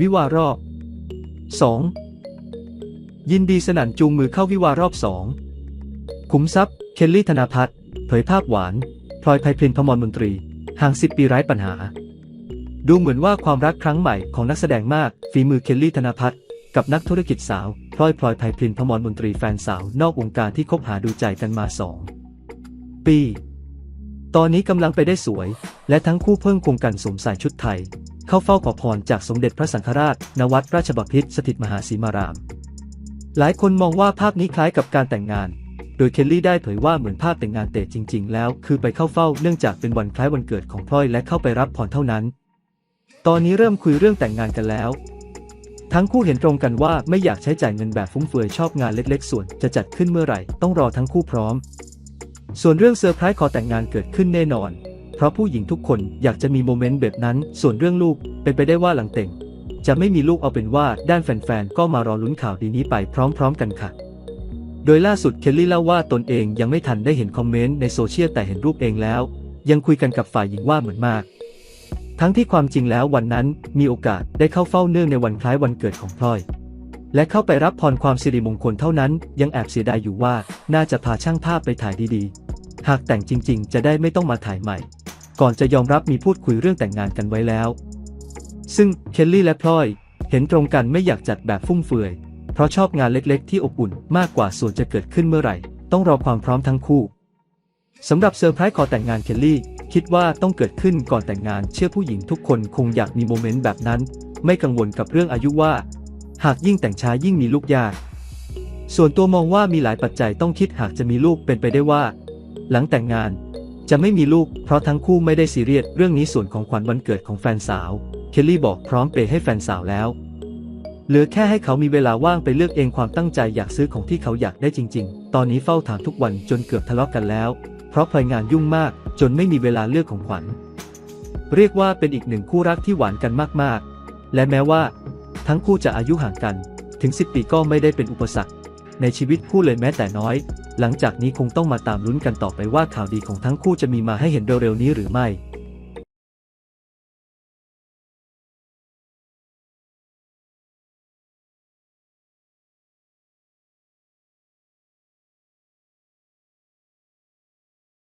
วิวารอบ 2. ยินดีสนั่นจูงมือเข้าวิวารอบสองขุมทรัพย์ เคลลี่ธนาพัฒน์เผยภาพหวานพลอยไพพรินพมรมนตรี ห่างสิบปีไร้ปัญหา ดูเหมือนว่าความรักครั้งใหม่ของนักแสดงมาก ฝีมือเคลลี่ธนาพัฒน์กับนักธุรกิจสาวพลอยพลอยไพพรินพมรมนตรีแฟนสาวนอกวงการที่คบหาดูใจกันมาสองปี ตอนนี้กำลังไปได้สวย และทั้งคู่เพิ่งคงกันสวมใส่ชุดไทย เข้าเฝ้าขอพรจากสมเด็จพระสังฆราชณวัดราชบพิตรสถิตมหาสีมาราม หลายคนมองว่าภาพนี้คล้ายกับการแต่งงาน โดยเคลลี่ได้เผยว่าเหมือนภาพแต่งงานแต่จริง ๆ แล้ว คือไปเข้าเฝ้าเนื่องจากเป็นวันคล้ายวันเกิดของพลอยและเข้าไปรับพรเท่านั้น ตอนนี้เริ่มคุยเรื่องแต่งงานกันแล้ว ทั้งคู่เห็นตรงกันว่าไม่อยากใช้จ่ายเงินแบบฟุ่มเฟือยชอบงานเล็ก ๆ ส่วนจะจัดขึ้นเมื่อไหร่ต้องรอทั้งคู่พร้อม ส่วนเรื่องเซอร์ไพรส์ขอแต่งงานเกิดขึ้นแน่นอน ราะผู้หญิงทุกคนอยากจะมีโมเมนต์แบบนั้น ส่วนเรื่องลูกเป็นไปได้ว่าหลังแต่ง จะไม่มีลูกเอาเป็นว่าด้านแฟนๆ ก็มารอลุ้นข่าวดีนี้ไปพร้อมๆ กันค่ะ โดยล่าสุดเคลลี่เล่าว่าตนเองยังไม่ทันได้เห็นคอมเมนต์ในโซเชียลแต่เห็นรูปเองแล้ว ยังคุยกันกับฝ่ายหญิงว่าเหมือนมาก ทั้งที่ความจริงแล้ววันนั้นมีโอกาสได้เข้าเฝ้าเนื่องในวันคล้ายวันเกิดของพลอย และเข้าไปรับพรความสิริมงคลเท่านั้น ยังแอบเสียดายอยู่ว่าน่าจะพาช่างภาพไปถ่ายดีๆ หากแต่งจริง ๆ จะได้ไม่ต้องมาถ่ายใหม่ ก่อนจะยอมรับมีพูดคุยเรื่องแต่งงานกันไว้แล้ว ซึ่งเคลลี่และพลอยเห็นตรงกันไม่อยากจัดแบบฟุ่มเฟือย เพราะชอบงานเล็กๆ ที่อบอุ่นมากกว่าส่วนจะเกิดขึ้นเมื่อไหร่ ต้องรอความพร้อมทั้งคู่สำหรับเซอร์ไพรส์ขอแต่งงานเคลลี่คิดว่าต้องเกิดขึ้นก่อนแต่งงานเชื่อผู้หญิงทุกคนคงอยากมีโมเมนต์แบบนั้น ไม่กังวลกับเรื่องอายุว่า หากยิ่งแต่งช้ายิ่งมีลูกยาก ส่วนตัวมองว่ามีหลายปัจจัยต้องคิดหากจะมีลูกเป็นไปได้ว่า หลังแต่งงาน จะไม่มีลูก เพราะทั้งคู่ไม่ได้ซีเรียสเรื่องนี้ส่วนของขวัญวันเกิดของแฟนสาว เคลลี่บอกพร้อมเปย์ให้แฟนสาวแล้ว เหลือแค่ให้เขามีเวลาว่างไปเลือกเองความตั้งใจอยากซื้อของที่เขาอยากได้จริง ๆ ตอนนี้เฝ้าถามทุกวันจนเกือบทะเลาะกันแล้ว เพราะพลอยงานยุ่งมาก จนไม่มีเวลาเลือกของขวัญ เรียกว่าเป็นอีกหนึ่งคู่รักที่หวานกันมากๆ และแม้ว่า ทั้งคู่จะอายุห่างกัน ถึง 10 ปีก็ไม่ได้เป็นอุปสรรค ในชีวิตคู่เลยแม้แต่น้อย หลังจากนี้คงต้องมาตามลุ้นกันต่อไปว่าข่าวดีของทั้งคู่จะมีมาให้เห็นเร็วๆนี้หรือไม่